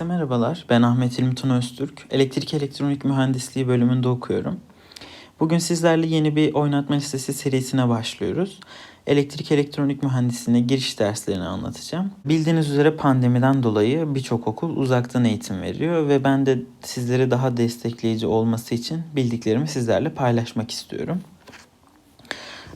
Herkese merhabalar. Ben Ahmet İlmitun Öztürk. Elektrik Elektronik Mühendisliği bölümünde okuyorum. Bugün sizlerle yeni bir oynatma listesi serisine başlıyoruz. Elektrik Elektronik Mühendisliğine giriş derslerini anlatacağım. Bildiğiniz üzere pandemiden dolayı birçok okul uzaktan eğitim veriyor ve ben de sizlere daha destekleyici olması için bildiklerimi sizlerle paylaşmak istiyorum.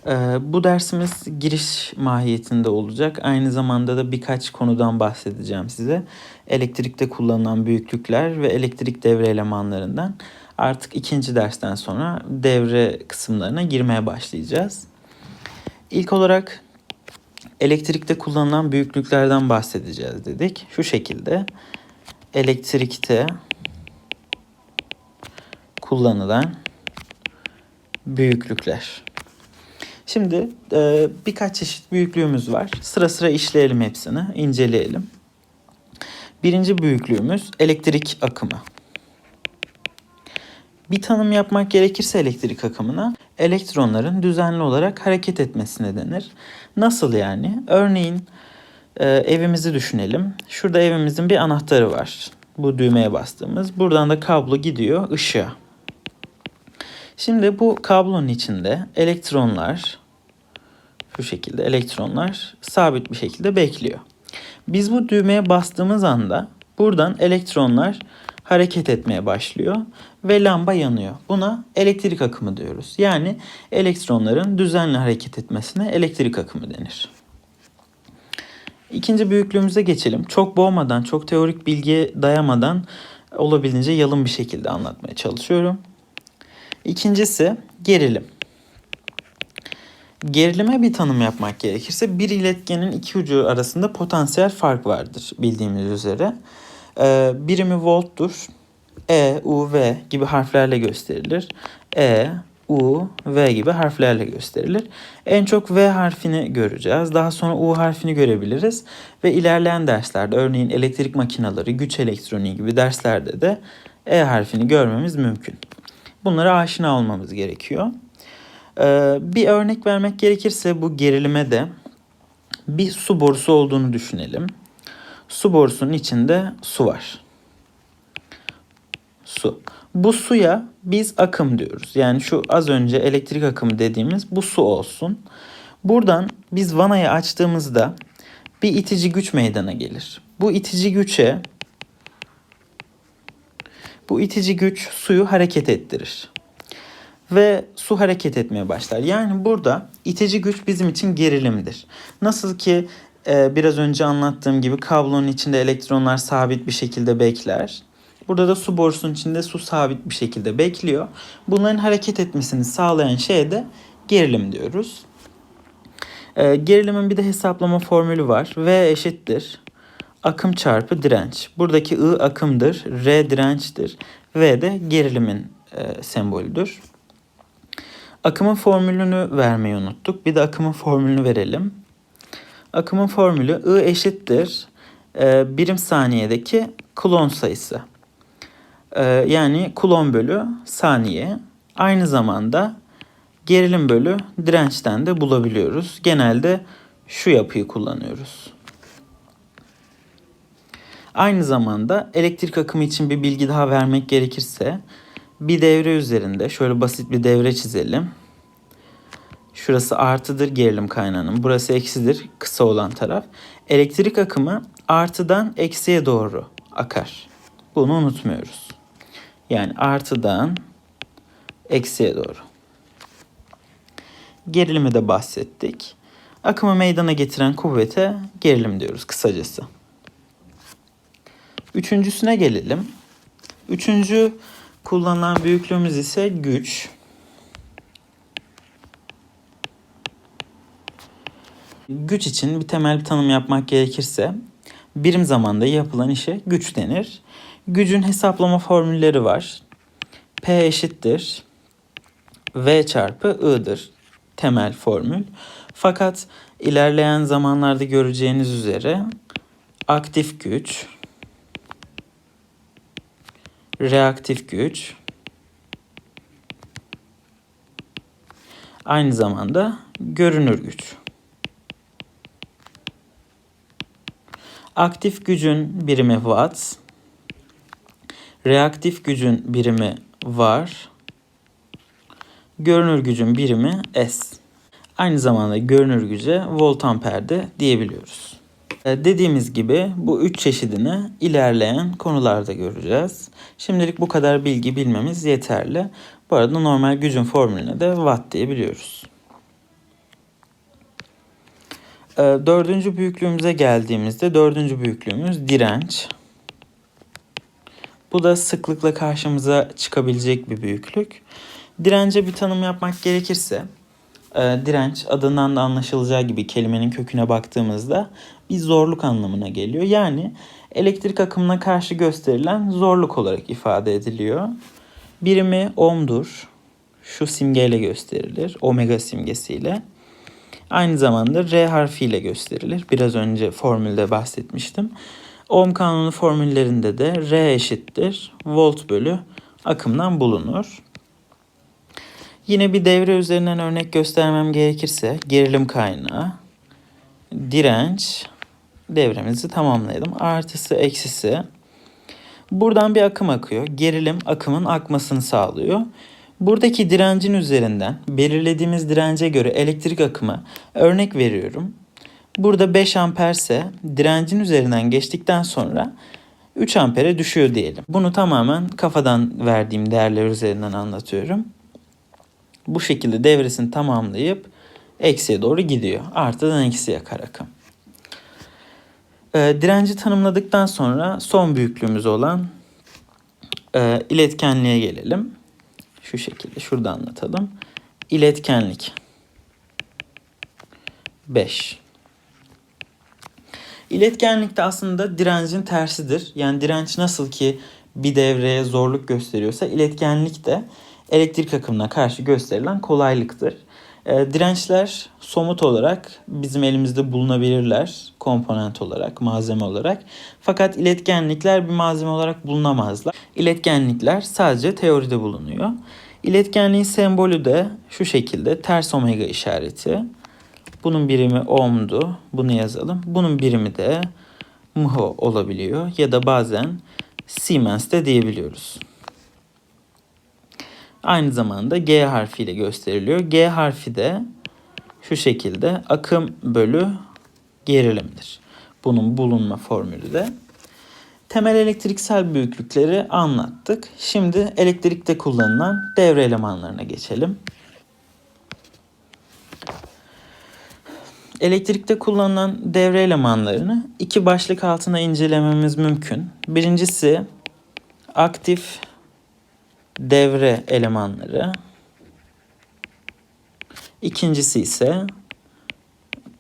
Ee, bu dersimiz giriş mahiyetinde olacak. Aynı zamanda da birkaç konudan bahsedeceğim size. Elektrikte kullanılan büyüklükler ve elektrik devre elemanlarından. Artık ikinci dersten sonra devre kısımlarına girmeye başlayacağız. İlk olarak elektrikte kullanılan büyüklüklerden bahsedeceğiz dedik. Şu şekilde elektrikte kullanılan büyüklükler. Şimdi e, birkaç çeşit büyüklüğümüz var. Sıra sıra işleyelim hepsini, inceleyelim. Birinci büyüklüğümüz elektrik akımı. Bir tanım yapmak gerekirse elektrik akımına elektronların düzenli olarak hareket etmesine denir. Nasıl yani? Örneğin e, evimizi düşünelim. Şurada evimizin bir anahtarı var. Bu düğmeye bastığımız. Buradan da kablo gidiyor ışığa. Şimdi bu kablonun içinde elektronlar şu şekilde elektronlar sabit bir şekilde bekliyor. Biz bu düğmeye bastığımız anda buradan elektronlar hareket etmeye başlıyor ve lamba yanıyor. Buna elektrik akımı diyoruz. Yani elektronların düzenli hareket etmesine elektrik akımı denir. İkinci büyüklüğümüze geçelim. Çok boğmadan, çok teorik bilgiye dayamadan olabildiğince yalın bir şekilde anlatmaya çalışıyorum. İkincisi gerilim. Gerilime bir tanım yapmak gerekirse bir iletkenin iki ucu arasında potansiyel fark vardır bildiğimiz üzere. Ee, birimi volttur. E, U, V gibi harflerle gösterilir. E, U, V gibi harflerle gösterilir. En çok V harfini göreceğiz. Daha sonra U harfini görebiliriz. Ve ilerleyen derslerde örneğin elektrik makinaları, güç elektroniği gibi derslerde de E harfini görmemiz mümkün. Bunlara aşina olmamız gerekiyor. Ee, bir örnek vermek gerekirse bu gerilime de bir su borusu olduğunu düşünelim. Su borusunun içinde su var. Su. Bu suya biz akım diyoruz. Yani şu az önce elektrik akımı dediğimiz bu su olsun. Buradan biz vanayı açtığımızda bir itici güç meydana gelir. Bu itici güçe bu itici güç suyu hareket ettirir. Ve su hareket etmeye başlar. Yani burada itici güç bizim için gerilimdir. Nasıl ki e, biraz önce anlattığım gibi kablonun içinde elektronlar sabit bir şekilde bekler. Burada da su borusunun içinde su sabit bir şekilde bekliyor. Bunların hareket etmesini sağlayan şeye de gerilim diyoruz. E, gerilimin bir de hesaplama formülü var. V eşittir akım çarpı direnç. Buradaki I akımdır, R dirençtir. V de gerilimin e, sembolüdür. Akımın formülünü vermeyi unuttuk. Bir de akımın formülünü verelim. Akımın formülü I eşittir e, birim saniyedeki kulon sayısı. E, yani kulon bölü saniye. Aynı zamanda gerilim bölü dirençten de bulabiliyoruz. Genelde şu yapıyı kullanıyoruz. Aynı zamanda elektrik akımı için bir bilgi daha vermek gerekirse bir devre üzerinde şöyle basit bir devre çizelim. Şurası artıdır gerilim kaynağının. Burası eksidir kısa olan taraf. Elektrik akımı artıdan eksiye doğru akar. Bunu unutmuyoruz. Yani artıdan eksiye doğru. Gerilimi de bahsettik. Akımı meydana getiren kuvvete gerilim diyoruz kısacası. Üçüncüsüne gelelim. Üçüncü kullanılan büyüklüğümüz ise güç. Güç için bir temel bir tanım yapmak gerekirse birim zamanda yapılan işe güç denir. Gücün hesaplama formülleri var. P eşittir V çarpı I'dır temel formül. Fakat ilerleyen zamanlarda göreceğiniz üzere aktif güç, reaktif güç, aynı zamanda görünür güç. Aktif gücün birimi watt, Reaktif gücün birimi var. Görünür gücün birimi S. Aynı zamanda görünür güce volt amperde diyebiliyoruz. E, Dediğimiz gibi bu üç çeşidini ilerleyen konularda göreceğiz. Şimdilik bu kadar bilgi bilmemiz yeterli. Bu arada normal gücün formülüne de watt diyebiliyoruz. E, Dördüncü büyüklüğümüze geldiğimizde dördüncü büyüklüğümüz direnç. Bu da sıklıkla karşımıza çıkabilecek bir büyüklük. Dirence bir tanım yapmak gerekirse, direnç adından da anlaşılacağı gibi kelimenin köküne baktığımızda bir zorluk anlamına geliyor. Yani elektrik akımına karşı gösterilen zorluk olarak ifade ediliyor. Birimi ohm'dur. Şu simgeyle gösterilir. Omega simgesiyle. Aynı zamanda R harfiyle gösterilir. Biraz önce formülde bahsetmiştim. Ohm kanunu formüllerinde de R eşittir volt bölü akımdan bulunur. Yine bir devre üzerinden örnek göstermem gerekirse gerilim kaynağı, direnç, devremizi tamamlayalım. Artısı eksisi. Buradan bir akım akıyor. Gerilim akımın akmasını sağlıyor. Buradaki direncin üzerinden belirlediğimiz dirence göre elektrik akımı örnek veriyorum. Burada 5 amperse direncin üzerinden geçtikten sonra 3 ampere düşüyor diyelim. Bunu tamamen kafadan verdiğim değerler üzerinden anlatıyorum. Bu şekilde devresini tamamlayıp eksiye doğru gidiyor. Artıdan eksiye kar akım. Ee, direnci tanımladıktan sonra son büyüklüğümüz olan e, iletkenliğe gelelim. Şu şekilde şurada anlatalım. İletkenlik 5. İletkenlik de aslında direncin tersidir. Yani direnç nasıl ki bir devreye zorluk gösteriyorsa iletkenlik de elektrik akımına karşı gösterilen kolaylıktır. E, dirençler somut olarak bizim elimizde bulunabilirler komponent olarak, malzeme olarak. Fakat iletkenlikler bir malzeme olarak bulunamazlar. İletkenlikler sadece teoride bulunuyor. İletkenliğin sembolü de şu şekilde ters omega işareti. Bunun birimi ohm'du. Bunu yazalım. Bunun birimi de mho olabiliyor ya da bazen Siemens de diyebiliyoruz. Aynı zamanda G harfiyle gösteriliyor. G harfi de şu şekilde akım bölü gerilimdir. Bunun bulunma formülü de. Temel elektriksel büyüklükleri anlattık. Şimdi elektrikte kullanılan devre elemanlarına geçelim. Elektrikte kullanılan devre elemanlarını iki başlık altında incelememiz mümkün. Birincisi aktif devre elemanları. İkincisi ise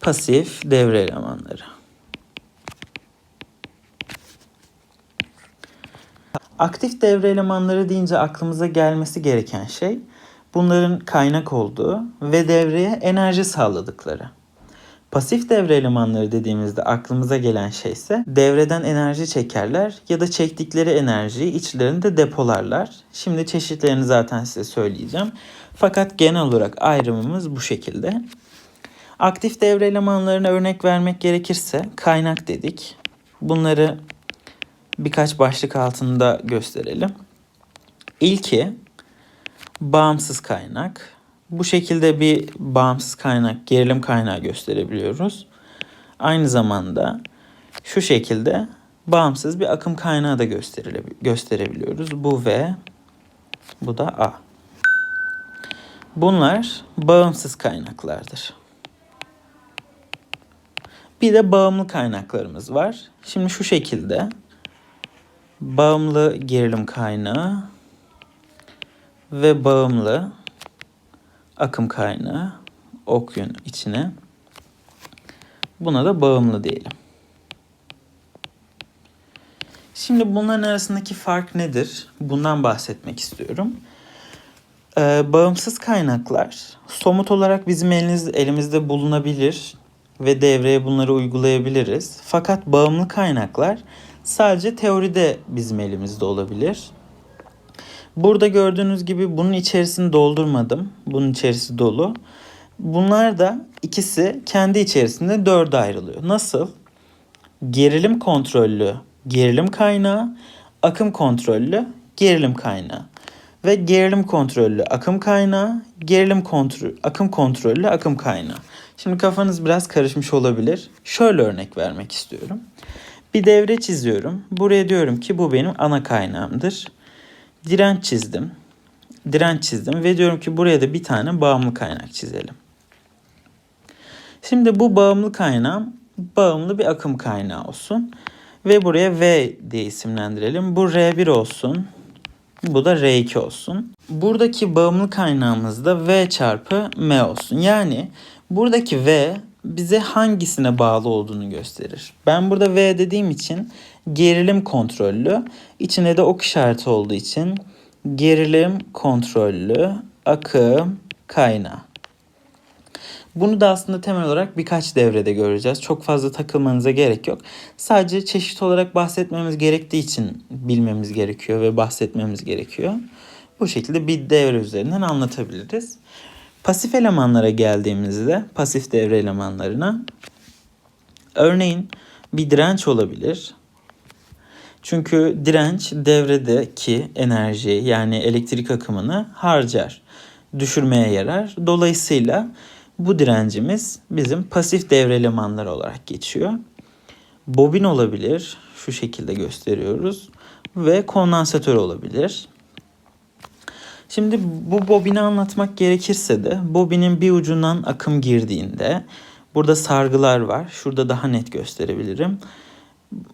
pasif devre elemanları. Aktif devre elemanları deyince aklımıza gelmesi gereken şey bunların kaynak olduğu ve devreye enerji sağladıkları. Pasif devre elemanları dediğimizde aklımıza gelen şey ise devreden enerji çekerler ya da çektikleri enerjiyi içlerinde depolarlar. Şimdi çeşitlerini zaten size söyleyeceğim. Fakat genel olarak ayrımımız bu şekilde. Aktif devre elemanlarına örnek vermek gerekirse kaynak dedik. Bunları birkaç başlık altında gösterelim. İlki bağımsız kaynak. Bu şekilde bir bağımsız kaynak, gerilim kaynağı gösterebiliyoruz. Aynı zamanda şu şekilde bağımsız bir akım kaynağı da gösterebiliyoruz. Bu V, bu da A. Bunlar bağımsız kaynaklardır. Bir de bağımlı kaynaklarımız var. Şimdi şu şekilde bağımlı gerilim kaynağı ve bağımlı akım kaynağı ok yönü içine. Buna da bağımlı diyelim. Şimdi bunların arasındaki fark nedir? Bundan bahsetmek istiyorum. Ee, bağımsız kaynaklar somut olarak bizim eliniz, elimizde bulunabilir ve devreye bunları uygulayabiliriz. Fakat bağımlı kaynaklar sadece teoride bizim elimizde olabilir. Burada gördüğünüz gibi bunun içerisini doldurmadım. Bunun içerisi dolu. Bunlar da ikisi kendi içerisinde dörde ayrılıyor. Nasıl? Gerilim kontrollü gerilim kaynağı, akım kontrollü gerilim kaynağı ve gerilim kontrollü akım kaynağı, gerilim kontrol akım kontrollü akım kaynağı. Şimdi kafanız biraz karışmış olabilir. Şöyle örnek vermek istiyorum. Bir devre çiziyorum. Buraya diyorum ki bu benim ana kaynağımdır. Direnç çizdim. Direnç çizdim ve diyorum ki buraya da bir tane bağımlı kaynak çizelim. Şimdi bu bağımlı kaynağım bağımlı bir akım kaynağı olsun. Ve buraya V diye isimlendirelim. Bu R1 olsun. Bu da R2 olsun. Buradaki bağımlı kaynağımız da V çarpı M olsun. Yani buradaki V bize hangisine bağlı olduğunu gösterir. Ben burada V dediğim için gerilim kontrollü. İçinde de ok işareti olduğu için gerilim kontrollü akım kaynağı. Bunu da aslında temel olarak birkaç devrede göreceğiz. Çok fazla takılmanıza gerek yok. Sadece çeşit olarak bahsetmemiz gerektiği için bilmemiz gerekiyor ve bahsetmemiz gerekiyor. Bu şekilde bir devre üzerinden anlatabiliriz. Pasif elemanlara geldiğimizde, pasif devre elemanlarına örneğin bir direnç olabilir. Çünkü direnç devredeki enerjiyi yani elektrik akımını harcar, düşürmeye yarar. Dolayısıyla bu direncimiz bizim pasif devre elemanları olarak geçiyor. Bobin olabilir. Şu şekilde gösteriyoruz. Ve kondansatör olabilir. Şimdi bu bobini anlatmak gerekirse de bobinin bir ucundan akım girdiğinde burada sargılar var. Şurada daha net gösterebilirim.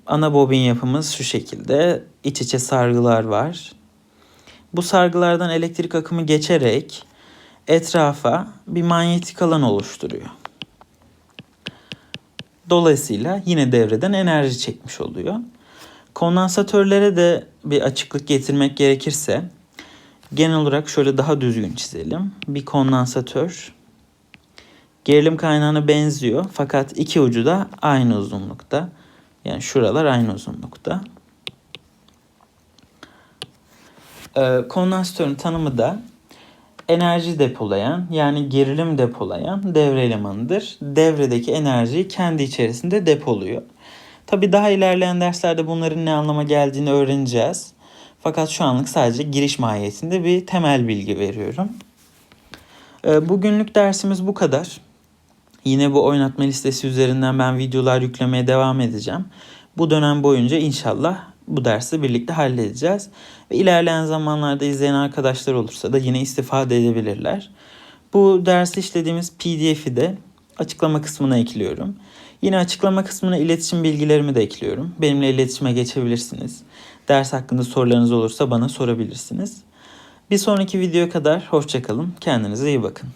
Ana bobin yapımız şu şekilde. İç içe sargılar var. Bu sargılardan elektrik akımı geçerek etrafa bir manyetik alan oluşturuyor. Dolayısıyla yine devreden enerji çekmiş oluyor. Kondansatörlere de bir açıklık getirmek gerekirse genel olarak şöyle daha düzgün çizelim. Bir kondansatör gerilim kaynağına benziyor fakat iki ucu da aynı uzunlukta. Yani şuralar aynı uzunlukta. Ee, kondansatörün tanımı da enerji depolayan yani gerilim depolayan devre elemanıdır. Devredeki enerjiyi kendi içerisinde depoluyor. Tabi daha ilerleyen derslerde bunların ne anlama geldiğini öğreneceğiz. Fakat şu anlık sadece giriş mahiyetinde bir temel bilgi veriyorum. Ee, bugünlük dersimiz bu kadar. Yine bu oynatma listesi üzerinden ben videolar yüklemeye devam edeceğim. Bu dönem boyunca inşallah bu dersi birlikte halledeceğiz. Ve ilerleyen zamanlarda izleyen arkadaşlar olursa da yine istifade edebilirler. Bu dersi işlediğimiz pdf'i de açıklama kısmına ekliyorum. Yine açıklama kısmına iletişim bilgilerimi de ekliyorum. Benimle iletişime geçebilirsiniz. Ders hakkında sorularınız olursa bana sorabilirsiniz. Bir sonraki videoya kadar hoşçakalın. Kendinize iyi bakın.